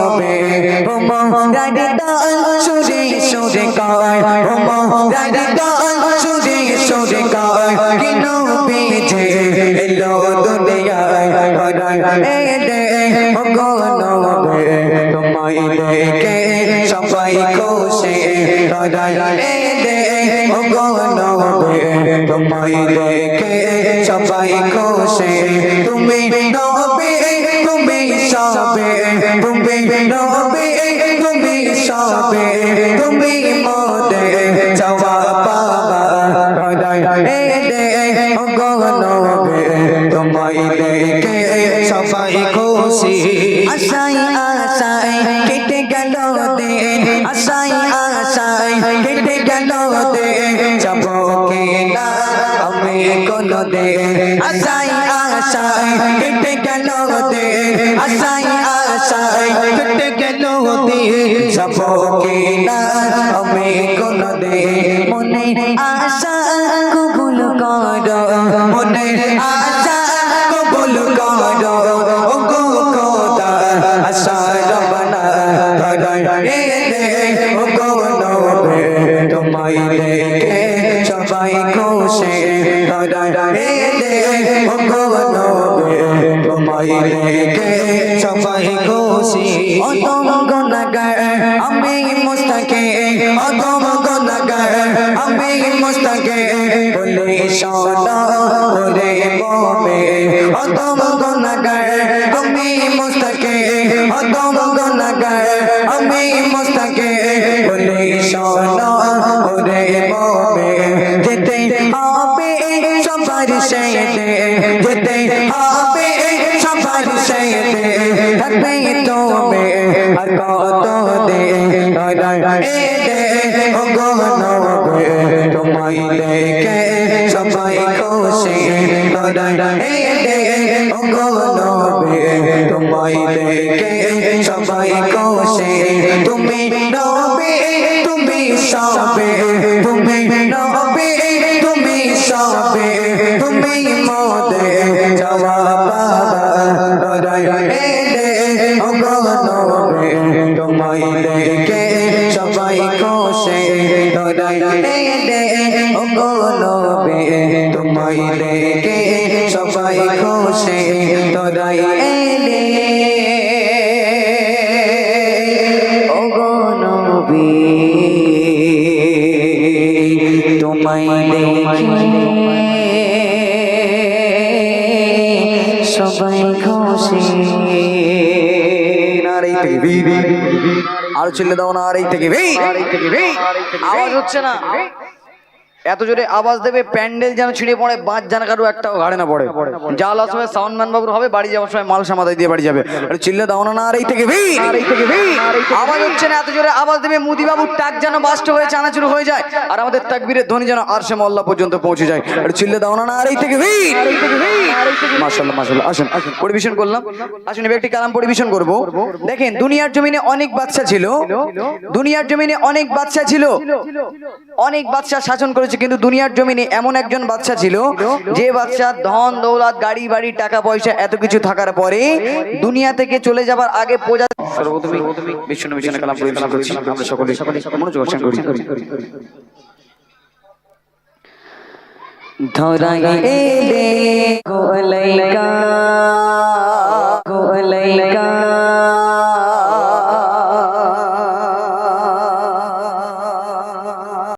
হবে ওমো রাডি দান সুজি সুজি কয় ওমো রাডি দান সুজি সুজি কয় কিনো পিছে এলো দুনিয়ায় হরায় এ দে ওগো নবে তোমায় দেখে সবাই খুশি হরায় এ দে ওগো নবে তোমায় দেখে সবাই খুশি তুমি সবে তুমি মোদে চাওয়া পাবা হৃদয় এ দে গো নবী তোমায় দেখে সবাই খুশি আশাই আশাই কেটে গেল দিন আশাই আশাই কেটে গেল দিন যাব কি না আমি কোন দিন আশাই আশাই কেটে গেল দিন আশাই আশাই কেটে গেল দিন যাব আমি কোন দিন মনে আশা কবুল করো মনে আশা কবুল করো ও গো খোদা আশা রবনা ধরায় দে ও গো নবে তোমায় দেখে সবাই খুশি ধরায় দে ও গো নবে তোমায় দেখে সবাই খুশি ও তোম গুনাহগার আমি মুস্তাকে। ও তোম গুনাহগার আমি মুস্তাকে। বলে শোনো রে মোমে। ও তোম আমি মুস্তাকে। ও তোম আমি মুস্তাকে। বলে শোনো রে মোমে। যেতে হবে সবার সাথে থাকবে তুমি কত দে তোমায় দেখে সবাই খুশি তোমায় দেখে সবাই খুশি তুমি নবে তুমি সবে তুমি নবে তুমি সবে তোমায় দেখে সবাই তোমায় দেখে সবাই খুশি এ দে ও গো নবী তোমায় দেখে সবাই খুশি বি বি আর ছেলে দাও না আর এই থেকে আওয়াজ হচ্ছে না। এত জোরে আওয়াজ দেবে প্যান্ডেল যেন ছিঁড়ে পড়ে বাঁচ জানা কারও একটাও ঘাড়ে না পড়ে। জ্বালার সময় সাউন্ডম্যান বাবুর হবে বাড়ি যাওয়ার সময় মাল সামাদাই দিয়ে বাড়ি যাবে। আরে চিল্লে দাও না আর এই থেকে আওয়াজ হচ্ছে না এত জোরে আওয়াজ দেবে মুদি বাবুর টাক যেন বাস্ট হয়ে চানাচুর হয়ে যায় আর আমাদের তাকবীরের ধ্বনি যেন আরশে মল্লা পর্যন্ত পৌঁছে যায়। আরে চিল্লে দাও না আর এই থেকে বি মাশাআল্লাহ মাশাআল্লাহ আসেন আসেন পরিবেশন করলাম। আসুন এবার একটি কালাম পরিবেশন করব। দেখেন দুনিয়ার জমিনে অনেক বাচ্চা ছিল। দুনিয়ার জমিনে অনেক বাচ্চা ছিল। অনেক বাচ্চা শাসন করেছে কিন্তু দুনিয়ার জমিনে এমন একজন বাচ্চা ছিল যে বাচ্চা ধন দৌলত গাড়ি বাড়ি টাকা পয়সা এত কিছু থাকার পরে দুনিয়া থেকে চলে যাবার আগে প্রজা সর্বপ্রথমে বিষ্ণু বিষ্ণু কালাম পরিবেশন করছি আমরা সকলে মনোযোগ করি। ধরাই এলে